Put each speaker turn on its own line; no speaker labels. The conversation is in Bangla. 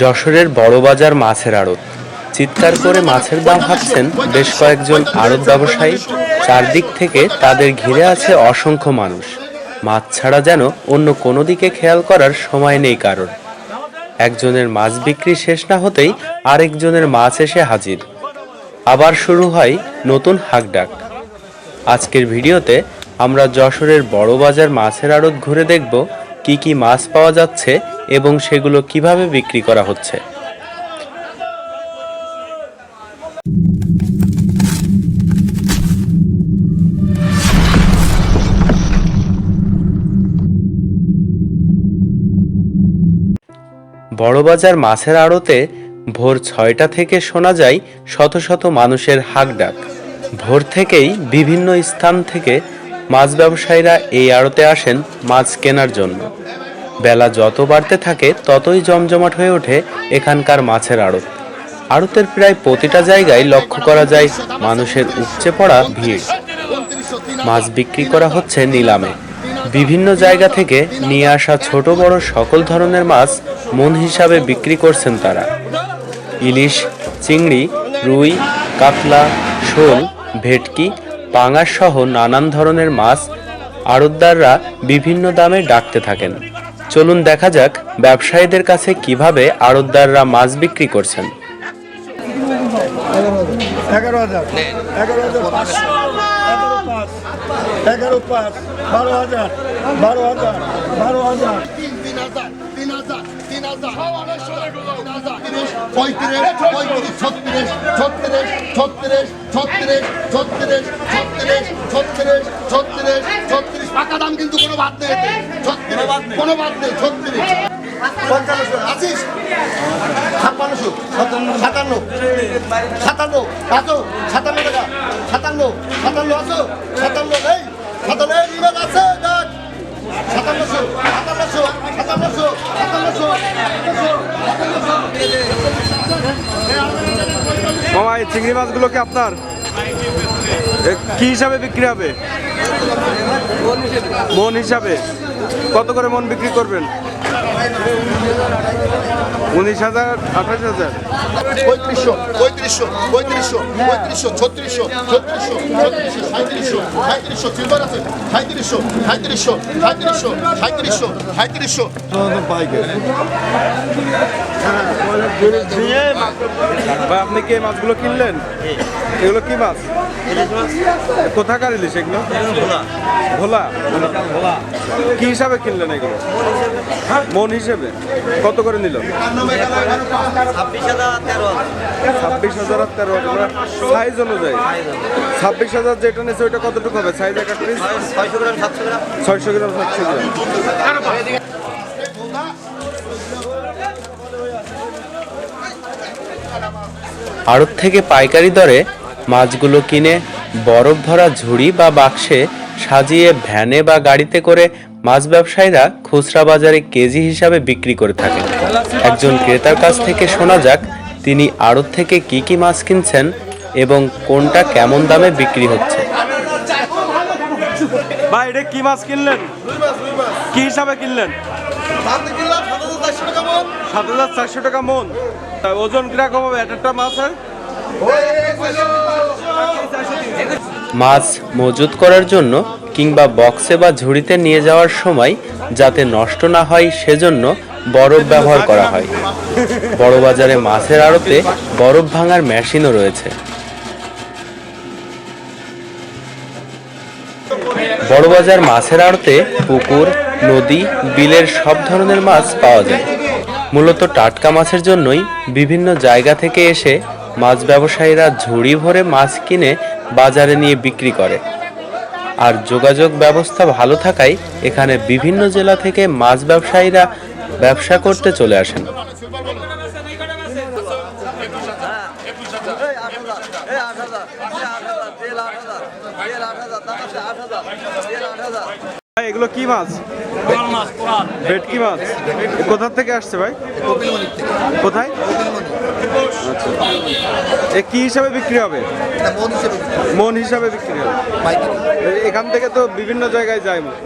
যশোরের বড়বাজার মাছের আড়ত। চিৎকার করে মাছের দাম হাঁকছেন বেশ কয়েকজন আড়ত ব্যবসায়ী। চারদিক থেকে তাদের ঘিরে আছে অসংখ্য মানুষ। মাছ ছাড়া যেন অন্য কোনো দিকে খেয়াল করার সময় নেই কারণ একজনের মাছ বিক্রি শেষ না হতেই আরেকজনের মাছ এসে হাজির। আবার শুরু হয় নতুন হাকডাক। আজকের ভিডিওতে আমরা যশোরের বড়বাজার মাছের আড়ত ঘুরে দেখব কি কি মাছ পাওয়া যাচ্ছে এবং সেগুলো কীভাবে বিক্রি করা হচ্ছে? বড়বাজার মাছের আড়তে ভোর ছয়টা থেকে শোনা যায় শত শত মানুষের হাক ডাক ভোর থেকেই বিভিন্ন স্থান থেকে মাছ ব্যবসায়ীরা এই আড়তে আসেন মাছ কেনার জন্য। বেলা যত বাড়তে থাকে, ততই জমজমাট হয়ে ওঠে এখানকার মাছের আড়ত। আড়তের প্রায় প্রতিটা জায়গায় লক্ষ্য করা যায়, মানুষের উপচে পড়া ভিড়। মাছ বিক্রি করা হচ্ছে নিলামে। বিভিন্ন জায়গা থেকে নিয়ে আসা ছোট বড় সকল ধরনের মাছ মন হিসাবে বিক্রি করছেন তারা। ইলিশ, চিংড়ি, রুই, কাতলা, শোল, ভেটকি, পাঙাশ সহ নানান ধরনের মাছ আড়তদাররা বিভিন্ন দামে ডাকতে থাকেন। চলুন দেখা যাক ব্যবসায়ীদের কাছে কীভাবে আড়তদাররা মাছ বিক্রি করছেন।
এগারো হাজার। এগারো হাজার এগারো পাঁচ। বারো হাজার। বারো হাজার। বারো হাজার
তিন হাজার তিন হাজার তিন হাজার তিন হাজার পঁয়ত্রিশ পঁয়ত্রিশ ছত্রিশ ছত্রিশ ছত্রিশ ছত্রিশ ছত্রিশ ছত্রিশ ছত্রিশ ছত্রিশ ছত্রিশ। পাকা দাম কিন্তু কোনো বাদ নেই। ছত্রিশ কোনো বাদ নেই ছত্রিশ। পঞ্চান্নশো আছিস ছাপ্পান্নশো সাতান্ন। সাতান্ন। আছো সাতান্ন টাকা। সাতান্ন। সাতান্ন আছো সাতান্ন। এই সাতান্ন। আছে দেখ। সাতান্নশো সাতান্নশো সাতান্নশো সাতান্নশো
মামা এই চিংড়ি মাছগুলো কি আপনার? কি হিসাবে বিক্রি হবে? মন হিসাবে। কত করে মন বিক্রি করবেন? উনিশ হাজার আঠাশ হাজার।
পঁয়ত্রিশশো পঁয়ত্রিশশো পঁয়ত্রিশশো পঁয়ত্রিশশো ছত্রিশশো ছত্রিশশো ছত্রিশশো সাঁত্রিশশো সাঁত্রিশশো সিলভার আছে। সাঁত্রিশশো সাঁত্রিশশো সাঁত্রিশশো সাঁত্রিশশো সাঁত্রিশশো
ভাই আপনি কি এই মাছগুলো কিনলেন? এগুলো কি মাছ? কোথাকার ইলিশ এগুলো? ভোলা। ভোলা? কি হিসাবে কিনলেন এগুলো? মন হিসেবে। কত করে নিল? ছাব্বিশ হাজার আর তেরো হাজার। সাইজ অনুযায়ী। ছাব্বিশ হাজার যেটা নিয়েছে ওইটা কতটুকু হবে? সাইজ এক পিস ছয়শো গ্রাম সাতশো গ্রাম।
আড়ত থেকে পাইকারি দরে মাছগুলো কিনে বরফ ভরা ঝুড়ি বা বাক্সে সাজিয়ে ভ্যানে বা গাড়িতে করে মাছ ব্যবসায়ীরা খুচরা বাজারে কেজি হিসাবে বিক্রি করে থাকেন। একজন ক্রেতার কাছ থেকে শোনা যাক তিনি আড়ত থেকে কি কি মাছ কিনছেন এবং কোনটা কেমন দামে বিক্রি হচ্ছে।
ভাই এটা কি মাছ কিনলেন? কি হিসাবে কিনলেন? সাত হাজার চারশো টাকা মন। ওজন কীরকম হবে? একটা
মাছ মজুত করার জন্য কিংবা বক্সে বা ঝুড়িতে নিয়ে যাওয়ার সময় যাতে নষ্ট না হয় সেজন্য বরফ ব্যবহার করা হয়। বড় বাজারে মাছের আড়তে বরফ ভাঙার মেশিনও রয়েছে। বড়বাজার মাছের আড়তে পুকুর, নদী, বিলের সব ধরনের মাছ পাওয়া যায়। মূলত টাটকা মাছের জন্যই বিভিন্ন জায়গা থেকে এসে মাছ ব্যবসায়ীরা ঝুড়ি ভরে মাছ কিনে বাজারে নিয়ে বিক্রি করে। আর যোগাযোগ ব্যবস্থা ভালো থাকায় এখানে বিভিন্ন জেলা থেকে মাছ ব্যবসায়ীরা ব্যবসা করতে চলে আসেন।
এগুলো কি মাছ? ভেটকি মাছ? কোথার কোথা থেকে আসছে ভাই? কোথায়? আচ্ছা। এ কি হিসাবে বিক্রি হবে? মন হিসাবে বিক্রি হবে। এখান থেকে তো বিভিন্ন জায়গায় যায় মাছ